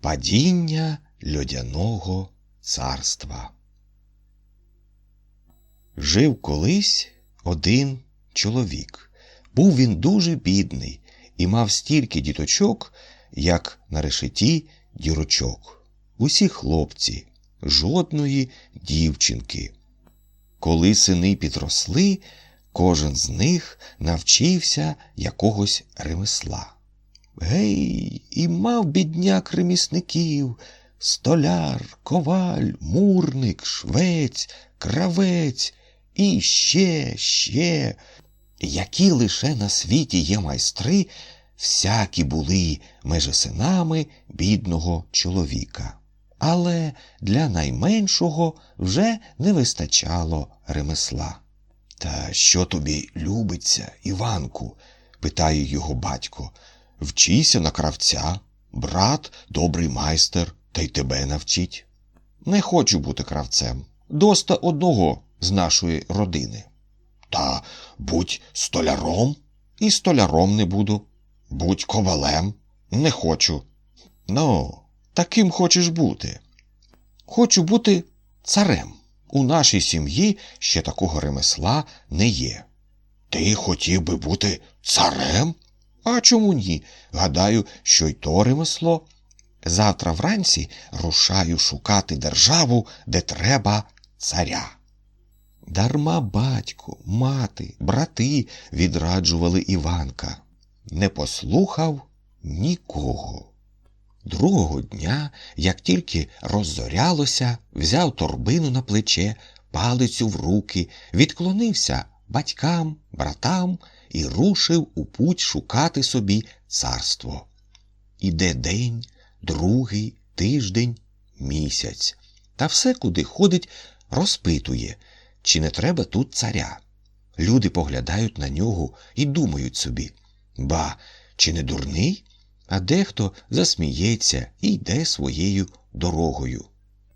Падіння льодяного царства. Жив колись один чоловік. Був він дуже бідний і мав стільки діточок, як на решеті дірочок. Усі хлопці, жодної дівчинки. Коли сини підросли, кожен з них навчився якогось ремесла. Гей, і мав бідняк ремісників, столяр, коваль, мурник, швець, кравець і ще, ще. Які лише на світі є майстри, всякі були межи синами бідного чоловіка. Але для найменшого вже не вистачало ремесла. Та що тобі любиться, Іванку? питає його батько. Вчися на кравця, брат добрий майстер, та й тебе навчить. Не хочу бути кравцем. Доста одного з нашої родини. Та будь столяром, і столяром не буду. Будь ковалем, не хочу. Ну, таким хочеш бути. Хочу бути царем. У нашій сім'ї ще такого ремесла не є. Ти хотів би бути царем? А чому ні? Гадаю, що й то ремесло. Завтра вранці рушаю шукати державу, де треба царя. Дарма батько, мати, брати відраджували Іванка. Не послухав нікого. Другого дня, як тільки роззорялося, взяв торбину на плече, палицю в руки, відклонився батькам, братам і рушив у путь шукати собі царство. Іде день, другий, тиждень, місяць, та все, куди ходить, розпитує, чи не треба тут царя. Люди поглядають на нього і думають собі ба, чи не дурний? А дехто засміється і йде своєю дорогою.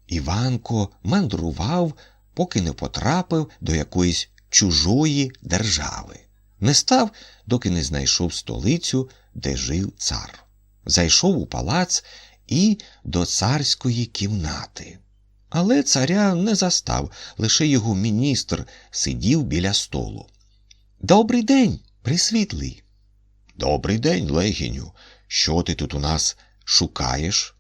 Іванко мандрував, поки не потрапив до якоїсь чужої держави. Не став, доки не знайшов столицю, де жив цар. Зайшов у палац і до царської кімнати. Але царя не застав, лише його міністр сидів біля столу. Добрий день, присвітлий. Добрий день, легіню. Що ти тут у нас шукаєш?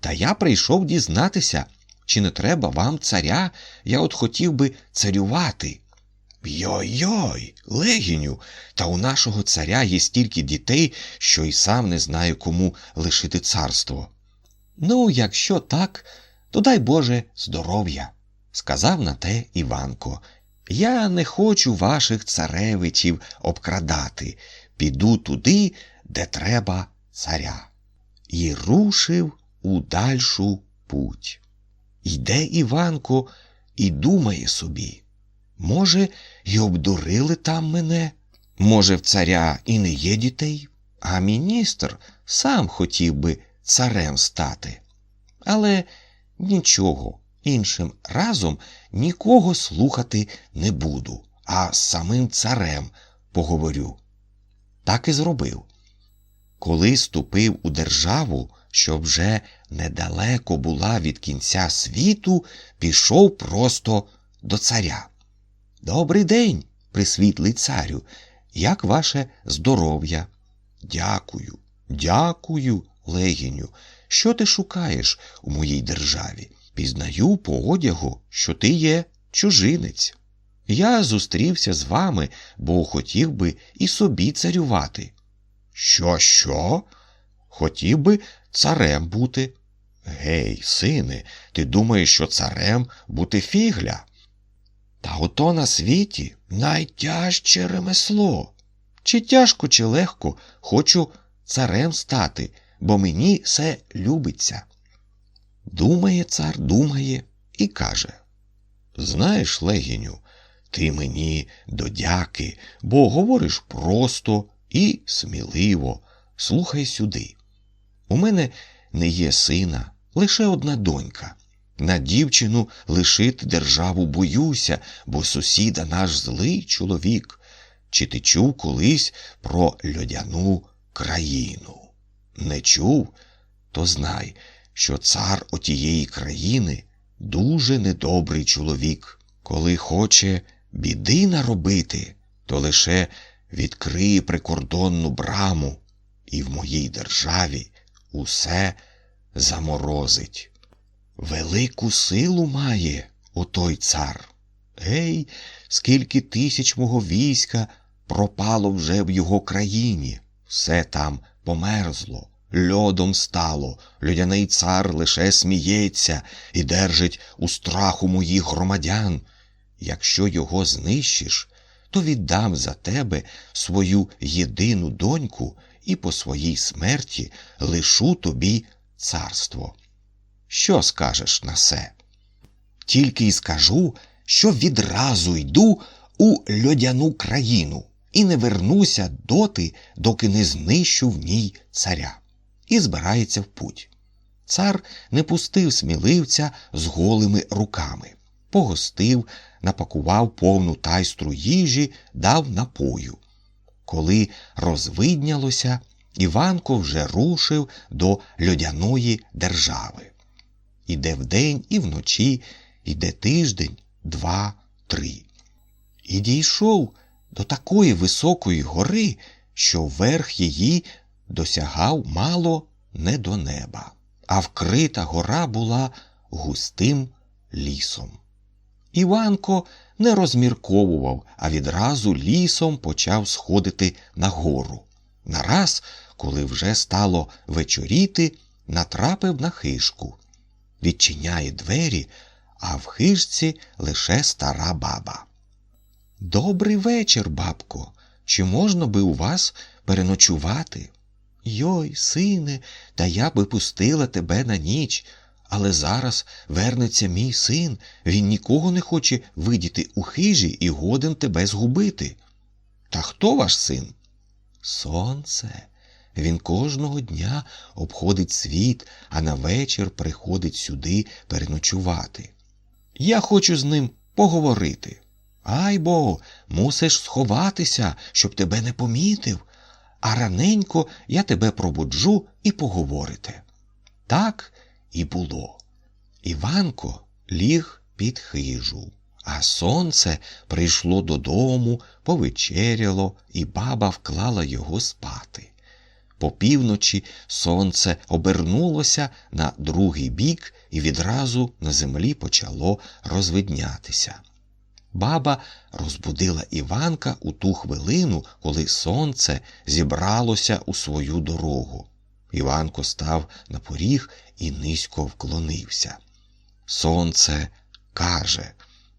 Та я прийшов дізнатися, чи не треба вам царя, я от хотів би царювати. Йой-йой, легіню, та у нашого царя є стільки дітей, що й сам не знаю, кому лишити царство. Ну, якщо так, то дай Боже здоров'я, сказав на те Іванко. Я не хочу ваших царевичів обкрадати. Піду туди, де треба царя. І рушив у дальшу путь. Йде Іванко і думає собі. Може, й обдурили там мене? Може, в царя і не є дітей, а міністр сам хотів би царем стати. Але нічого, іншим разом нікого слухати не буду, а з самим царем поговорю. Так і зробив. Коли ступив у державу, що вже недалеко була від кінця світу, пішов просто до царя. Добрий день, присвітлий царю, як ваше здоров'я? Дякую, дякую, легіню. Що ти шукаєш у моїй державі? Пізнаю по одягу, що ти є чужинець. Я зустрівся з вами, бо хотів би і собі царювати. Що, що? Хотів би царем бути. Гей, сине, ти думаєш, що царем бути фігля? Та ото на світі найтяжче ремесло. Чи тяжко, чи легко хочу царем стати, бо мені все любиться. Думає цар, думає і каже Знаєш, легіню, ти мені додяки, бо говориш просто і сміливо. Слухай сюди. У мене не є сина, лише одна донька. На дівчину лишити державу боюся, бо сусіда наш злий чоловік. Чи ти чув колись про льодяну країну? Не чув? То знай, що цар отієї країни дуже недобрий чоловік. Коли хоче біди наробити, то лише відкриє прикордонну браму, і в моїй державі усе заморозить. Велику силу має отой цар. Гей, скільки тисяч мого війська пропало вже в його країні, все там померзло, льодом стало, людяний цар лише сміється і держить у страху моїх громадян. Якщо його знищиш, то віддам за тебе свою єдину доньку і по своїй смерті лишу тобі царство. Що скажеш на се? Тільки й скажу, що відразу йду у льодяну країну і не вернуся доти, доки не знищу в ній царя. І збирається в путь. Цар не пустив сміливця з голими руками, погостив, напакував повну тайстру їжі, дав напою. Коли розвиднялося, Іванко вже рушив до льодяної держави. Іде вдень і вночі, іде тиждень, два, три. І дійшов до такої високої гори, що верх її досягав мало не до неба, а вкрита гора була густим лісом. Іванко не розмірковував, а відразу лісом почав сходити на гору. Нараз, коли вже стало вечоріти, натрапив на хишку. Відчиняє двері, а в хижці лише стара баба. Добрий вечір, бабко. Чи можна би у вас переночувати? Йой, сине, та я би пустила тебе на ніч, але зараз вернеться мій син, він нікого не хоче видіти у хижі і годен тебе згубити. Та хто ваш син? Сонце. Він кожного дня обходить світ, а на вечір приходить сюди переночувати. Я хочу з ним поговорити. Ай бо, мусиш сховатися, щоб тебе не помітив, а раненько я тебе пробуджу і поговорите. Так і було. Іванко ліг під хижу, а сонце прийшло додому, повечеряло, і баба вклала його спати. По півночі сонце обернулося на другий бік і відразу на землі почало розвиднятися. Баба розбудила Іванка у ту хвилину, коли сонце зібралося у свою дорогу. Іванко став на поріг і низько вклонився. Сонце каже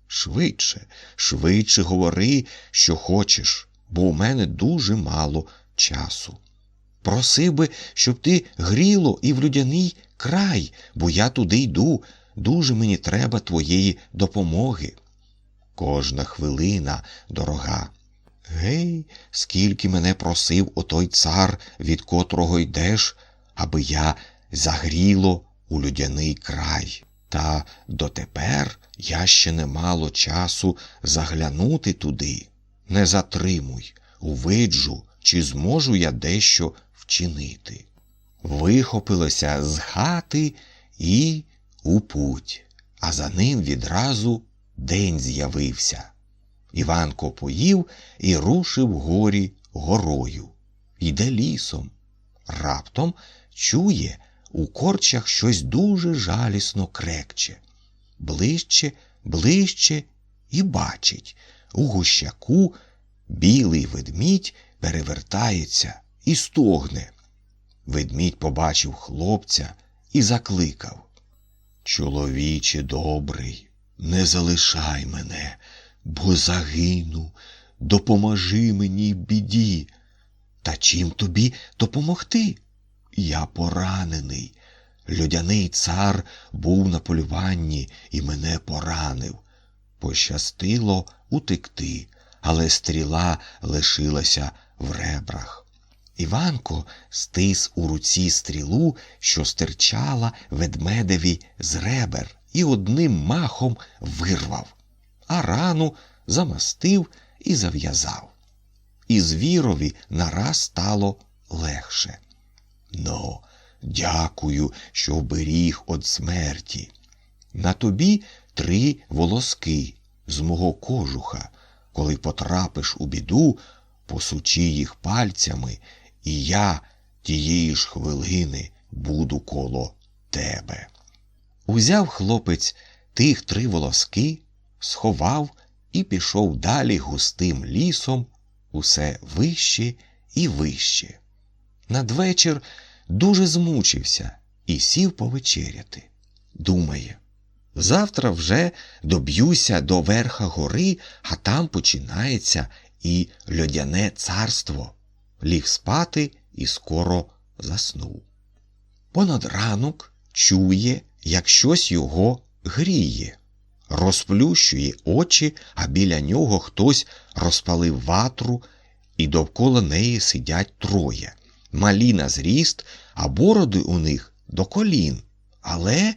швидше, швидше говори, що хочеш, бо у мене дуже мало часу. Просив би, щоб ти гріло і в людяний край, бо я туди йду. Дуже мені треба твоєї допомоги. Кожна хвилина дорога. Гей, скільки мене просив отой цар, від котрого йдеш, аби я загріло у людяний край. Та дотепер я ще не мало часу заглянути туди. Не затримуй, увиджу, чи зможу я дещо вчинити. Вихопилося з хати і у путь, а за ним відразу день з'явився. Іванко поїв і рушив горі горою. Йде лісом. Раптом чує у корчах щось дуже жалісно крекче. Ближче, ближче і бачить у гущаку білий ведмідь перевертається і стогне. Ведмідь побачив хлопця і закликав Чоловіче добрий, не залишай мене, бо загину, допоможи мені в біді. Та чим тобі допомогти? Я поранений. Людяний цар був на полюванні і мене поранив. Пощастило утекти, але стріла лишилася в ребрах. Іванко стис у руці стрілу, що стирчала ведмедеві з ребер, і одним махом вирвав, а рану замастив і зав'язав. І звірові нараз стало легше. Ну, Дякую, що вберіг від смерті. На тобі три волоски з мого кожуха. Коли потрапиш у біду, посучи їх пальцями, і я тієї ж хвилини буду коло тебе. Узяв хлопець тих три волоски, сховав і пішов далі густим лісом, усе вище і вище. Надвечір дуже змучився і сів повечеряти. Думає, завтра вже доб'юся до верха гори, а там починається і льодяне царство. Ліг спати і скоро заснув. Понад ранок чує, як щось його гріє, розплющує очі, а біля нього хтось розпалив ватру, і довкола неї сидять троє. Малі на зріст, а бороди у них до колін, але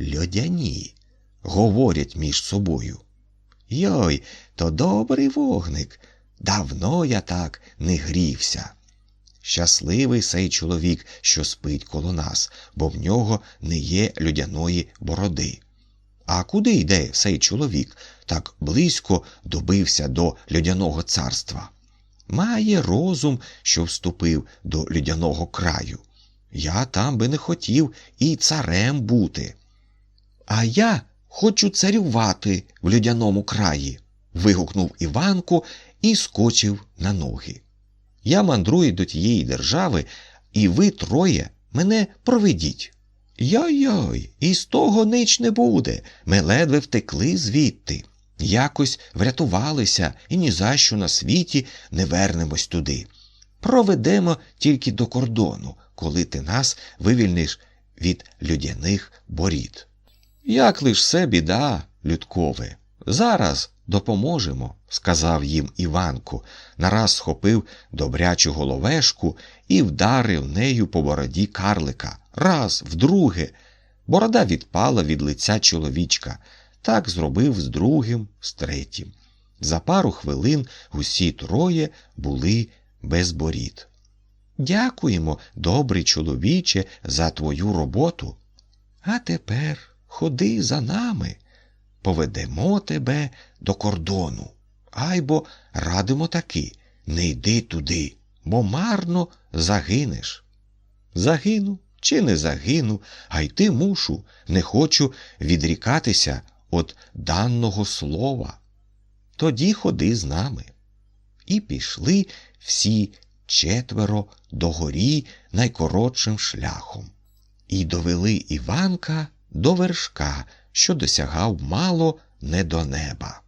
льодяні, говорять між собою. Йой, то добрий вогник. Давно я так не грівся. Щасливий сей чоловік, що спить коло нас, бо в нього не є людяної бороди. А куди йде сей чоловік, так близько добився до людяного царства? Має розум, що вступив до людяного краю. Я там би не хотів і царем бути. А я хочу царювати в людяному краї. вигукнув Іванко і скочив на ноги. Я мандрую до тієї держави, і ви троє мене проведіть. Йой-йой, із того нич не буде. Ми ледве втекли звідти. Якось врятувалися і ні за що на світі не вернемось туди. Проведемо тільки до кордону, коли ти нас вивільниш від людяних борід. Як лиш все біда, людкове, зараз допоможемо, сказав їм Іванко, нараз схопив добрячу головешку і вдарив нею по бороді карлика. Раз, вдруге. Борода відпала від лиця чоловічка. Так зробив з другим, з третім. За пару хвилин усі троє були без борід. Дякуємо, добрий чоловіче, за твою роботу. А тепер ходи за нами, поведемо тебе до кордону. Айбо радимо таки не йди туди, бо марно загинеш. Загину чи не загину, а йти мушу, не хочу відрікатися від даного слова. Тоді ходи з нами. І пішли всі четверо до горі найкоротшим шляхом, і довели Іванка до вершка, що досягав мало не до неба.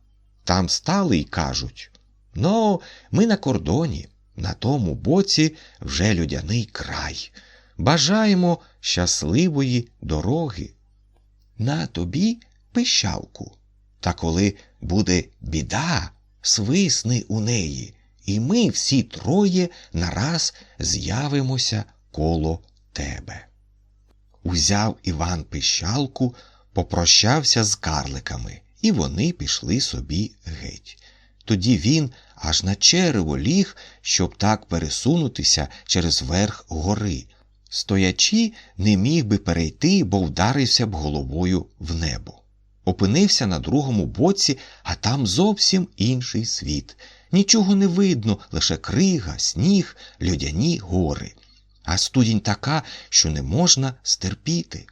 Там стали й кажуть Ну, ми на кордоні, на тому боці вже людяний край. Бажаємо щасливої дороги. На тобі пищалку. Та коли буде біда, свисни у неї, і ми всі троє нараз з'явимося коло тебе. Узяв Іван пищалку, попрощався з карликами, і вони пішли собі геть. Тоді він аж на черево ліг, щоб так пересунутися через верх гори. Стоячи, не міг би перейти, бо вдарився б головою в небо. Опинився на другому боці, а там зовсім інший світ. Нічого не видно, лише крига, сніг, льодяні гори. А студінь така, що не можна стерпіти.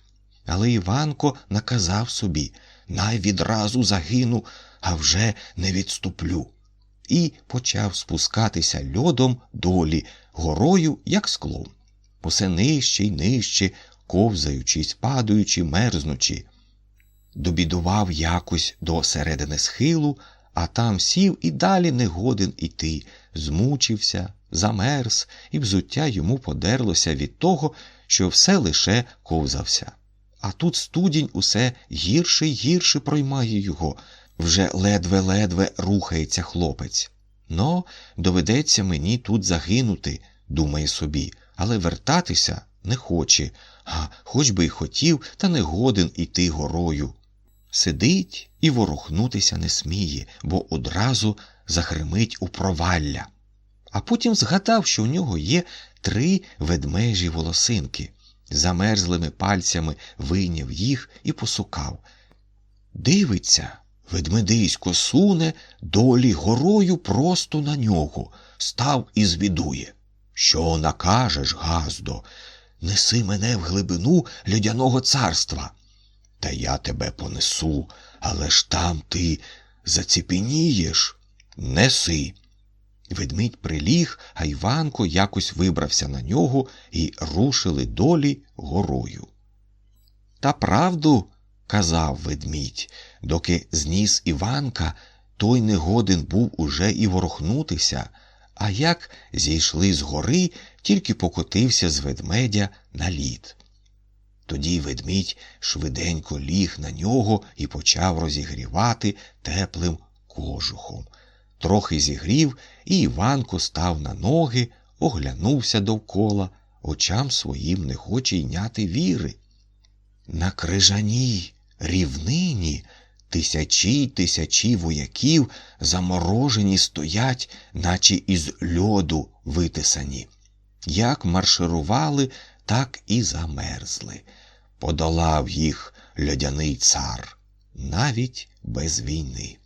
Але Іванко наказав собі най відразу загину, а вже не відступлю. І почав спускатися льодом долі, горою, як склом. Усе нижче й нижче, ковзаючись, падаючи, мерзнучи. Добідував якось до середини схилу, а там сів і далі не годен іти, змучився, замерз, і взуття йому подерлося від того, що все лише ковзався. А тут студінь усе гірше й гірше проймає його, вже ледве-ледве рухається хлопець. Но доведеться мені тут загинути, думає собі, але вертатися не хоче, а хоч би й хотів, та не годен іти горою. Сидить і ворухнутися не сміє, бо одразу захримить у провалля. А потім згадав, що у нього є три ведмежі волосинки. Замерзлими пальцями вийняв їх і посукав. Дивиться, ведмедисько суне долі горою просто на нього, став і звідує. Що накажеш, Газдо? Неси мене в глибину льодяного царства. Та я тебе понесу, але ж там ти заціпенієш. Неси. Ведмідь приліг, а Іванко якось вибрався на нього і рушили долі горою. Та правду, казав ведмідь, доки зніс Іванка, той не годен був уже і ворухнутися, а як зійшли з гори, тільки покотився з ведмедя на лід. Тоді ведмідь швиденько ліг на нього і почав розігрівати теплим кожухом. Трохи зігрів, і Іванко став на ноги, оглянувся довкола, очам своїм не хоче йняти віри. На крижаній рівнині тисячі й тисячі вояків заморожені стоять, наче із льоду витисані. Як марширували, так і замерзли. Подолав їх льодяний цар, навіть без війни.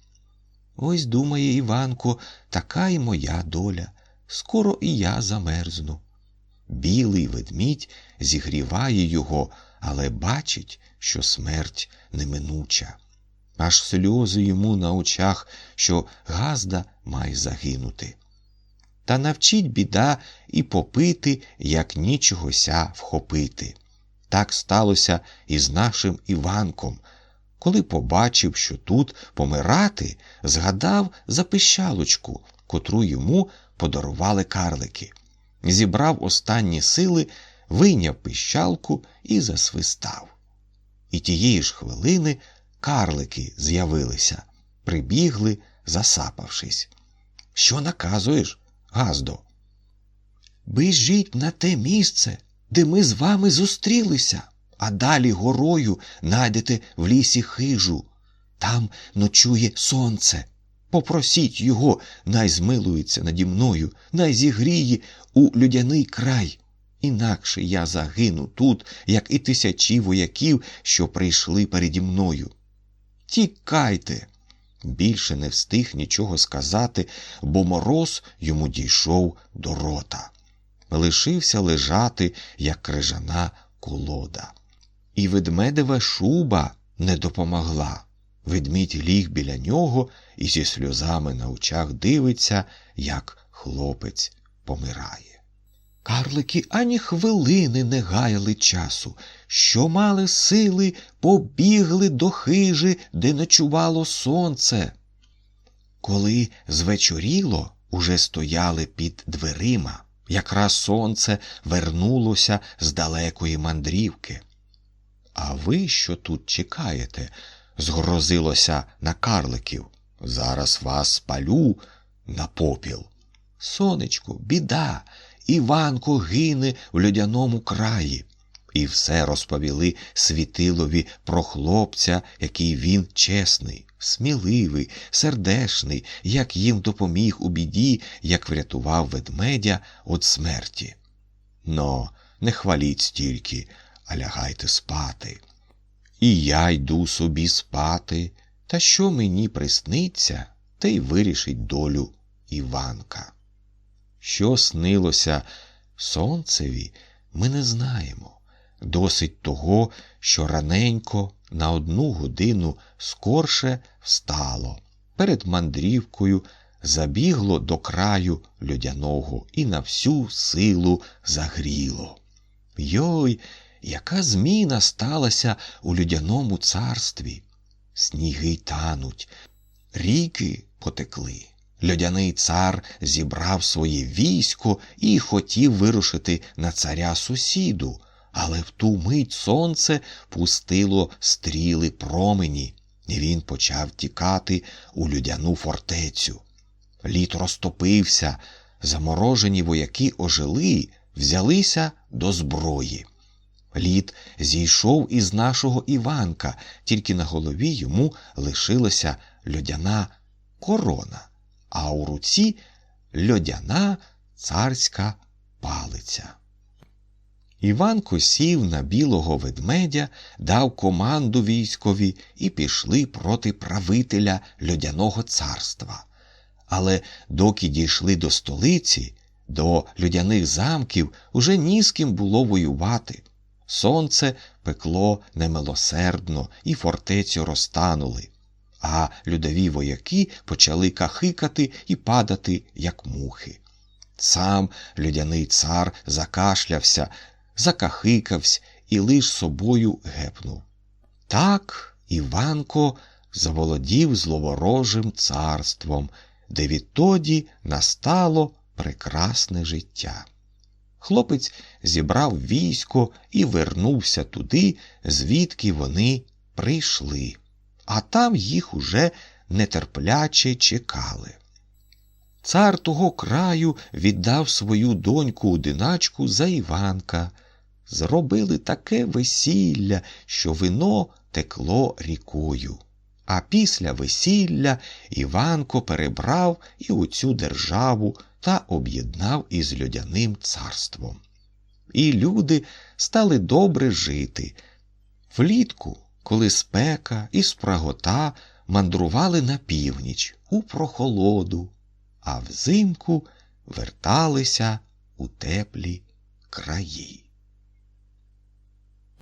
Ось думає Іванко, така й моя доля. Скоро і я замерзну. Білий ведмідь зігріває його, але бачить, що смерть неминуча. Аж сльози йому на очах, що Газда має загинути. Та навчить біда і попити, як нічогося вхопити. Так сталося і з нашим Іванком. Коли побачив, що тут помирати, згадав за пищалочку, котру йому подарували карлики. Зібрав останні сили, вийняв пищалку і засвистав. І тієї ж хвилини карлики з'явилися, прибігли, засапавшись. Що наказуєш, Газдо? Біжіть на те місце, де ми з вами зустрілися, а далі горою найдете в лісі хижу. Там ночує сонце. Попросіть його, най змилується наді мною, най зігріє у людяний край. Інакше я загину тут, як і тисячі вояків, що прийшли переді мною. Тікайте. Більше не встиг нічого сказати, бо мороз йому дійшов до рота. Лишився лежати, як крижана колода. І ведмедева шуба не допомогла. Ведмідь ліг біля нього і зі сльозами на очах дивиться, як хлопець помирає. Карлики ані хвилини не гаяли часу, що мали сили, побігли до хижі, де ночувало сонце. Коли звечоріло, уже стояли під дверима. Якраз сонце вернулося з далекої мандрівки. А ви що тут чекаєте? згрозилося на карликів. Зараз вас спалю на попіл. Сонечко, біда, Іванко гине в льодяному краї. І все розповіли світилові про хлопця, який він чесний, сміливий, сердешний, як їм допоміг у біді, як врятував ведмедя від смерті. Но не хваліть стільки, а лягайте спати. І я йду собі спати, та що мені присниться, те й вирішить долю Іванка. Що снилося сонцеві, ми не знаємо. Досить того, що раненько на одну годину скорше встало. Перед мандрівкою забігло до краю льодяного і на всю силу загріло. Йой, яка зміна сталася у людяному царстві? Сніги тануть, ріки потекли. Льодяний цар зібрав своє військо і хотів вирушити на царя сусіду, але в ту мить сонце пустило стріли промені, і він почав тікати у людяну фортецю. Лід розтопився, заморожені вояки ожили, взялися до зброї. Лід зійшов із нашого Іванка, тільки на голові йому лишилася льодяна корона, а у руці льодяна царська палиця. Іванко сів на білого ведмедя, дав команду військові і пішли проти правителя льодяного царства. Але доки дійшли до столиці, до людяних замків, уже ні з ким було воювати. Сонце пекло немилосердно, і фортецю розтанули, а людові вояки почали кахикати і падати, як мухи. Сам людяний цар закашлявся, закахикався і лиш собою гепнув. Так Іванко заволодів зловорожим царством, де відтоді настало прекрасне життя. Хлопець зібрав військо і вернувся туди, звідки вони прийшли, а там їх уже нетерпляче чекали. Цар того краю віддав свою доньку одиначку за Іванка. Зробили таке весілля, що вино текло рікою. А після весілля Іванко перебрав і оцю державу та об'єднав із людяним царством. І люди стали добре жити. Влітку, коли спека і спрагота мандрували на північ у прохолоду, а взимку верталися у теплі краї.